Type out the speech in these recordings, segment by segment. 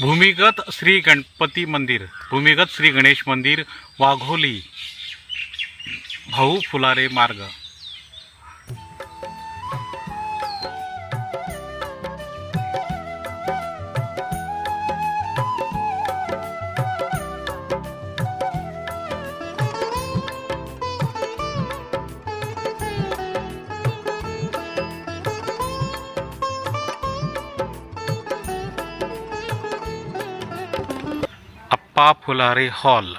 भूमिगत श्री गणपती मंदिर भूमिगत श्री गणेश मंदिर वाघोली भाऊ फुलारे मार्ग. अप्पा फुलारे हॉल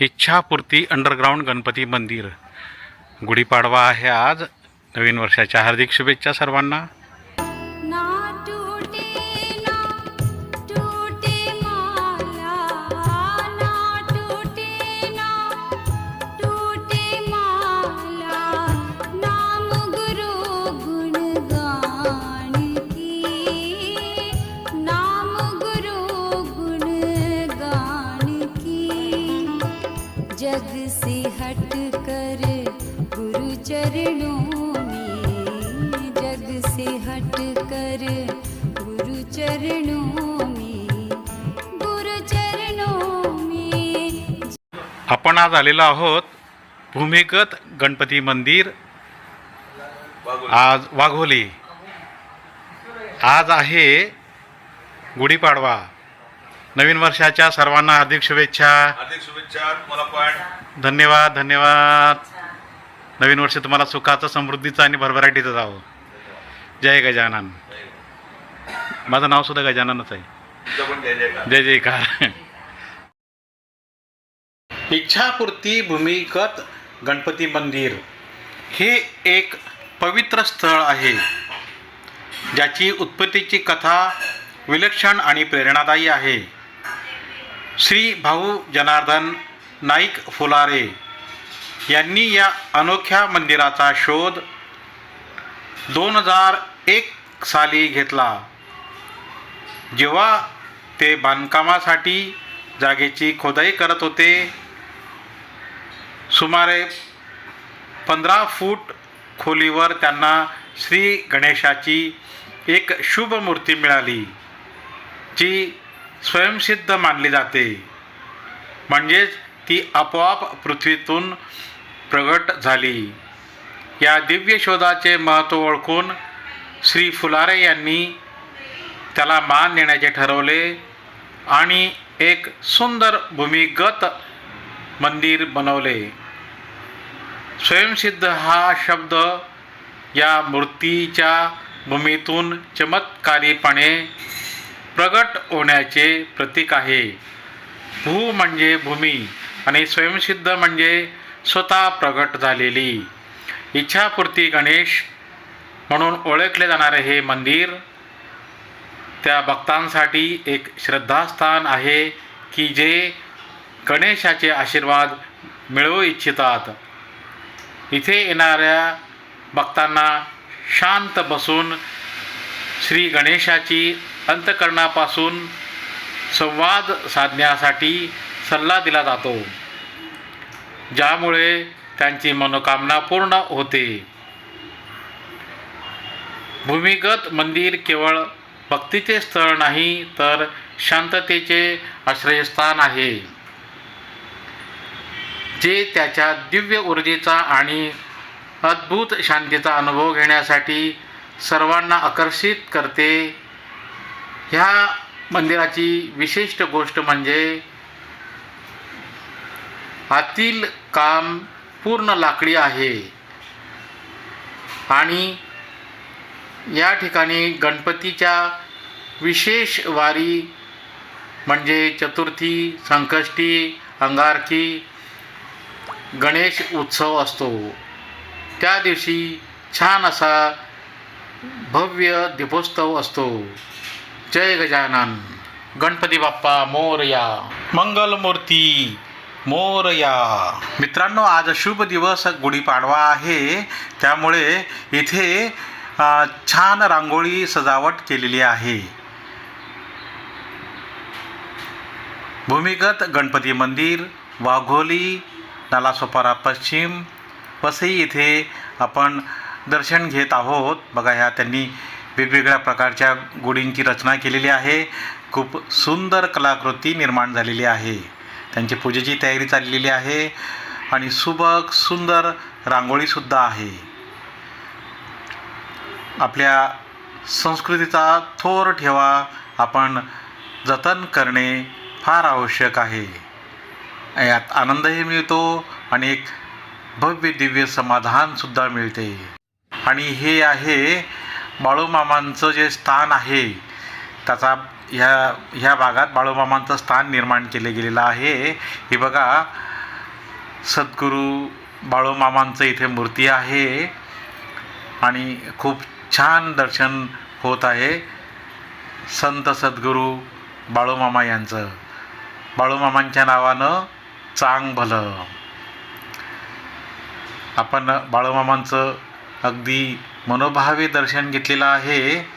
इच्छापूर्ती अंडरग्राऊंड गणपती मंदिर. गुढीपाडवा आहे आज. नवीन वर्षाच्या हार्दिक शुभेच्छा सर्वांना. चरणों में जग से हट कर गुरु चरणों में गुरु चरणों में आपण आज आलेलो आहोत भूमिगत गणपती मंदिर आज वाघोली. आज आहे गुढीपाडवा. नवीन वर्षाच्या सर्वांना हार्दिक शुभेच्छा. हार्दिक शुभेच्छा तुम्हाला पण. धन्यवाद धन्यवाद. नवीन वर्ष तुम्हाला सुखाचं समृद्धीचं आणि भरभराटीचं जावं. जय गजानन. माझं नाव सुद्धा गजाननच आहे. जय जय जयकार. इच्छापूर्ती भूमिगत गणपती मंदिर हे एक पवित्र स्थळ आहे ज्याची उत्पत्तीची कथा विलक्षण आणि प्रेरणादायी आहे. श्री भाऊ जनार्दन नाईक फुलारे यांनी या अनोख्या मंदिराचा शोध दोन हजार एक साली घेतला. जेव्हा ते बांधकामासाठी जागेची खोदाई करत होते सुमारे पंधरा फूट खोलीवर त्यांना श्री गणेशाची एक शुभ मूर्ती मिळाली जी स्वयंसिद्ध मानली जाते. म्हणजेच ती आपोआप पृथ्वीतून प्रगट झाली. या दिव्य शोधाचे महत्त्व ओळखून श्री फुलारे यांनी त्याला मान देण्याचे ठरवले आणि एक सुंदर भूमिगत मंदिर बनवले. स्वयंसिद्ध हा शब्द या मूर्तीच्या भूमीतून चमत्कारीपणे प्रगट होण्याचे प्रतीक आहे. भू म्हणजे भूमी आणि स्वयंसिद्ध म्हणजे स्वतः प्रगट झालेली. इच्छापूर्ती गणेश म्हणून ओळखले जाणारे हे मंदिर त्या भक्तांसाठी एक श्रद्धास्थान आहे की जे गणेशाचे आशीर्वाद मिळवू इच्छितात. इथे येणाऱ्या भक्तांना शांत बसून श्री गणेशाची अंतकरणापासून संवाद साधण्यासाठी सल्ला दिला जातो. ज्यामुळे त्यांची मनोकामना पूर्ण होते. भूमिगत मंदिर केवळ भक्तीचे स्थळ नाही तर शांततेचे आश्रयस्थान आहे. जे त्याच्या दिव्य ऊर्जेचा आणि अद्भुत शांतीचा अनुभव घेण्यासाठी सर्वांना आकर्षित करते. ह्या मंदिराची विशिष्ट गोष्ट म्हणजे आतील काम पूर्ण लाकडी आहे. आणि या ठिकाणी गणपतीच्या विशेष वारी म्हणजे चतुर्थी संकष्टी अंगारकी गणेश उत्सव असतो. त्या दिवशी छान असा भव्य दीपोत्सव असतो. जय गजानन. गणपती बाप्पा मोरया. मंगलमूर्ती. मोरया। मित्रांनो आज शुभ दिवस गुढीपाडवा आहे. त्यामुळे इथे छान रांगोळी सजावट केलेली आहे. भूमिगत गणपती मंदिर वाघोली नालासोपारा पश्चिम वसई इथे आपण दर्शन घेत आहोत. बघा ह्या त्यांनी वेगवेगळ्या प्रकारच्या गुढींची रचना केलेली आहे. खूप सुंदर कलाकृती निर्माण झालेली आहे. त्यांची पूजेची तयारी चाललेली आहे आणि सुबक सुंदर रांगोळीसुद्धा आहे. आपल्या संस्कृतीचा थोर ठेवा आपण जतन करणे फार आवश्यक आहे. यात आनंदही मिळतो आणि एक भव्य दिव्य समाधानसुद्धा मिळते. आणि हे आहे बाळूमामांचं जे स्थान आहे त्याचा ह्या ह्या भागात बाळूमामांचं स्थान निर्माण केले गेलेलं आहे. हे बघा सद्गुरू बाळूमामांचं इथे मूर्ती आहे आणि खूप छान दर्शन होत आहे. संत सद्गुरू बाळूमामा यांचं. बाळूमामांच्या नावानं चांग भलं आपण बाळूमामांचं अगदी मनोभावे दर्शन घेतलेलं आहे.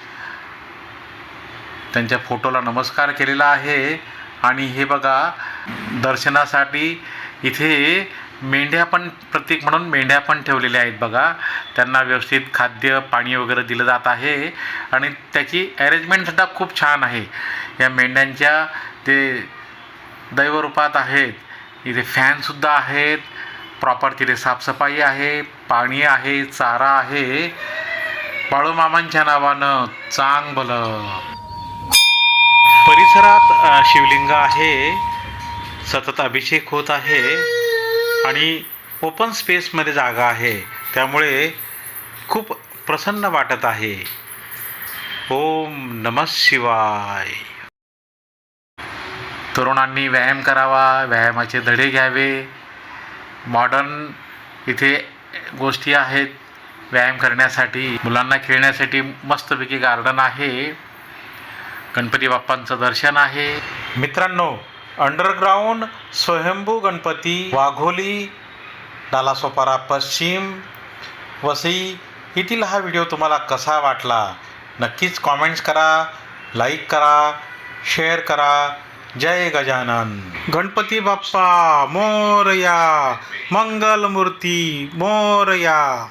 त्यांच्या फोटोला नमस्कार केलेला आहे. आणि हे बघा दर्शनासाठी इथे मेंढ्या पण प्रतीक म्हणून मेंढ्या पण ठेवलेल्या आहेत बघा. त्यांना व्यवस्थित खाद्य पाणी वगैरे दिलं जात आहे. आणि त्याची अरेंजमेंटसुद्धा खूप छान आहे. या मेंढ्यांच्या ते दैवरूपात आहेत. इथे फॅनसुद्धा आहेत. प्रॉपर तिथे साफसफाई आहे पाणी आहे चारा आहे. बाळूमामांच्या नावानं चांग भलं परिसरात शिवलिंग आहे सतत अभिषेक होत आहे आणि ओपन स्पेसमध्ये जागा आहे. त्यामुळे खूप प्रसन्न वाटत आहे. ओम नम शिवाय. तरुणांनी व्यायाम करावा व्यायामाचे धडे घ्यावे. मॉडर्न इथे गोष्टी आहेत व्यायाम करण्यासाठी. मुलांना खेळण्यासाठी मस्तपैकी गार्डन आहे. गणपती बाप्पांचं दर्शन आहे. मित्रांनो अंडरग्राऊंड स्वयंभू गणपती वाघोली डालासोपारा पश्चिम वसई येथील हा व्हिडिओ तुम्हाला कसा वाटला? नक्कीच कॉमेंट्स करा लाईक करा शेअर करा. जय गजानन. गणपती बाप्पा मोरया मंगलमूर्ती मोरया.